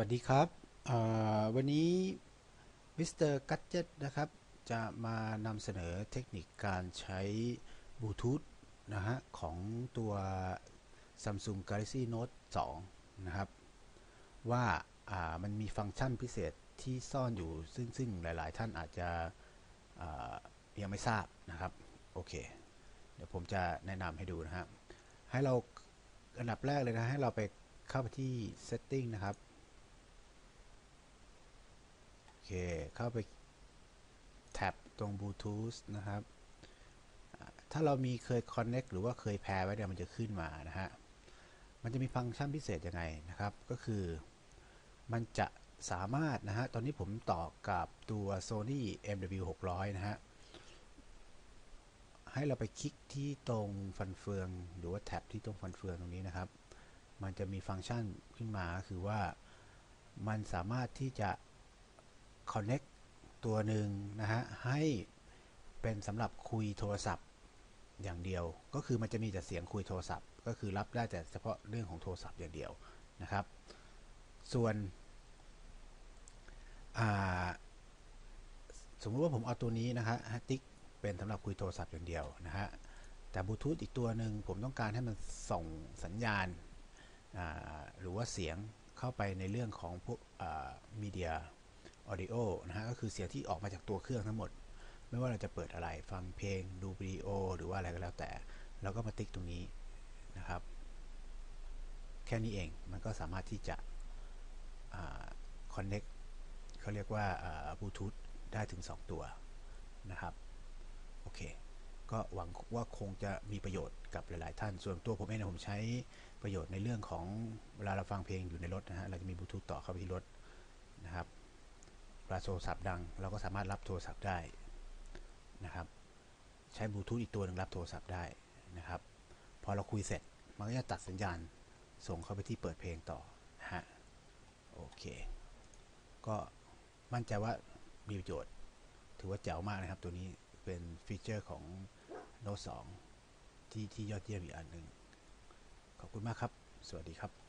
วัสดีครับวันนี้มิสเตอร์กั d เจ t นะครับจะมานำเสนอเทคนิคการใช้บลูทูธนะฮะของตัว Samsung Galaxy Note 2 นะครับ ว่าามันมีฟังก์ชันพิเศษที่ซ่อนอยู่ซึ่งซึ่งหลาย ๆ ท่านอาจจะยังไม่ทราบนะครับ โอเค เดี๋ยวผมจะแนะนำให้ดูนะฮะให้เราอันดับแรกเลยนะ ให้เราไปเข้าไปที่ Setting นะครับ โอ เค เข้าไปแท็บตรงบลูทูธนะครับ ถ้าเรามีเคย Connect หรือว่าเคยแพร์ไว้เนี่ยมันจะขึ้นมานะฮะ มันจะมีฟังก์ชันพิเศษยังไงนะครับ ก็คือมันจะสามารถนะฮะ ตอนนี้ผมต่อกับตัว Sony MW 600 นะฮะ ให้เราไปคลิกที่ตรงฟันเฟือง หรือว่าแท็บที่ตรงฟันเฟืองตรงนี้นะครับ มันจะมีฟังก์ชันขึ้นมาคือว่ามันสามารถที่จะ connect ตัวหนึ่งนะฮะ ให้เป็นสำหรับคุยโทรศัพท์อย่างเดียว ก็คือมันจะมีแต่เสียงคุยโทรศัพท์ ก็คือรับได้แต่เฉพาะเรื่องของโทรศัพท์อย่างเดียวนะครับ ส่วนสมมติว่าผมเอาตัวนี้นะฮะติ๊กเป็นสำหรับคุยโทรศัพท์อย่างเดียวนะฮะแต่บลูทูธอีกตัวหนึ่งผมต้องการให้มันส่งสัญญาณหรือว่าเสียงเข้าไปในเรื่องของพวกมีเดีย ออดิโอนะฮะก็คือเสียงที่ออกมาจากตัวเครื่องทั้งหมด ไม่ว่าเราจะเปิดอะไรฟังเพลงดูวิดีโอ หรือว่าอะไรก็แล้วแต่เราก็มาติ๊กตรงนี้นะครับ แค่นี้เองมันก็สามารถที่จะคอนเน็กเขาเรียกว่าบลูทูธได้ถึง 2 ตัวนะครับ โอเค ก็หวังว่าคงจะมีประโยชน์กับหลาย ๆ ท่าน ส่วนตัวผมเองนะผมใช้ประโยชน์ในเรื่องของเวลาเราฟังเพลงอยู่ในรถนะฮะ เราจะมีบลูทูธต่อเข้าไปที่รถ เวลาโทรศัพท์ดัง เราก็สามารถรับโทรศัพท์ได้นะครับ ใช้บลูทูธอีกตัวหนึ่งรับโทรศัพท์ได้นะครับ พอเราคุยเสร็จมันก็จะตัดสัญญาณส่งเข้าไปที่เปิดเพลงต่อนะฮะโอเค ก็มั่นใจว่ามีประโยชน์ ถือว่าแจ๋วมากนะครับ ตัวนี้เป็นฟีเจอร์ของ Note 2ที่ที่ยอดเยี่ยมอีกอันหนึ่งขอบคุณมากครับ สวัสดีครับ